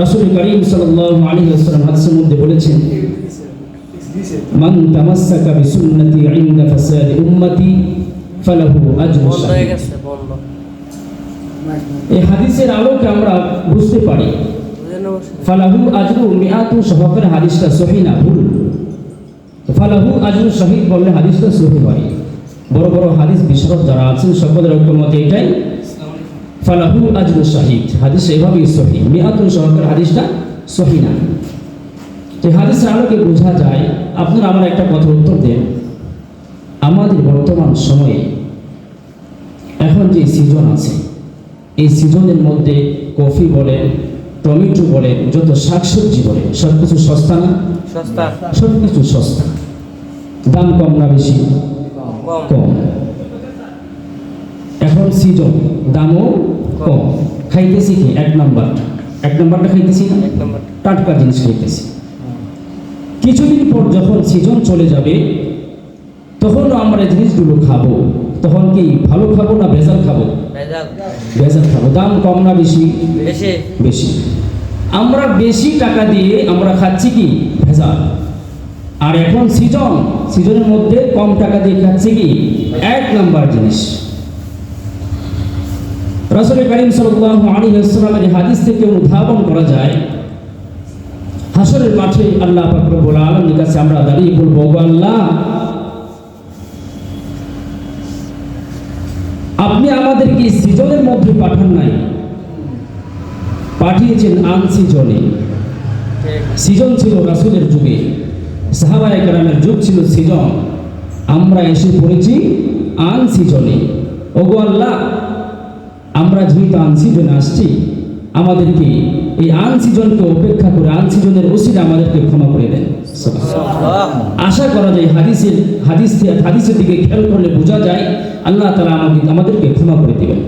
রাসূল করিম সাল্লাল্লাহু আলাইহি ওয়াসাল্লাম হাদিসের মধ্যে বলেছেন মান তামাসসাকা বিসুন্নতি ইনদা ফাসাদি উম্মতি ফালাহু আজরু এই হাদিসের আলোকে আমরা বুঝতে পারি ফালাহু আজরু মিআতু সহকারে হাদিসটা সহি না ভুল? ফালাহু আজরু শহীদ বললে হাদিসটা সহি হয়। বড় বড় হাদিস বিশারদ যারা আছেন সকলের ঐক্যমত এটাই ফালাহু আজরু শহীদ হাদিস এভাবেই সহি মিআতু সহকারে হাদিসটা সহি না। তো হাদিসের আলোকে বোঝা যায় আপনারা আমার একটা কথা উত্তর দেন। আমাদের বর্তমান সময়ে এখন যে সিজন আছে এই সিজনের মধ্যে কফি বলেন টমেটো বলেন যত শাকসবজি বলেন সব কিছু সস্তা না? সস্তা। সব কিছু সস্তা। দাম কম না বেশি? কম। সিজন। দামও কম। খাইতেছি কি? এক নাম্বার। এক নাম্বারটা খাইতেছি না? এক নম্বর। টাটকা জিনিস খাইতেছি। কিছুদিন পর যখন সিজন চলে যাবে তখন আমরা এই জিনিসগুলো খাব। তখন কি ভালো খাব না ভেজাল খাব? ভেজাল। খাব। দাম কম না বেশি। বেশি। আমরা বেশি টাকা দিয়ে আমরা খাচ্ছি কি? ভেজাল। আর এখন সিজন। সিজনের মধ্যে কম টাকা দিয়ে খাচ্ছি কি? এক নাম্বার জিনিস। রাসূল করিম সাল্লাল্লাহু আলাইহি ওয়াসাল্লামের হাদিস থেকে উদ্ভাবন করা যায়, হাসরের মাঠে আল্লাহ পাক রব্বুল আলামিনের কাছে আমরা দাঁড়িয়ে বলব আল্লাহ, আপনি আমাদেরকে সিজনের মধ্যে পাঠান নাই। পাঠিয়েছেন আন সিজনে সিজন ছিল রাসূলের যুগে, সাহাবায়ে কেরামের যুগ ছিল সিজন। আমরা এসে পড়েছি আন সিজনে ওগো আল্লাহ আমরা যেহেতু আনসিজন আসছি আমাদেরকে এই আনসিজনকে উপেক্ষা করে আনসিজনের সিজনের ওসিলে আমাদেরকে ক্ষমা করে দেন। আশা করা যায় হাদিসের হাদিস হাদিসের দিকে খেয়াল করলে বোঝা যায় আল্লাহ তালা আমাকে আমাদেরকে ক্ষমা করে দেবেন।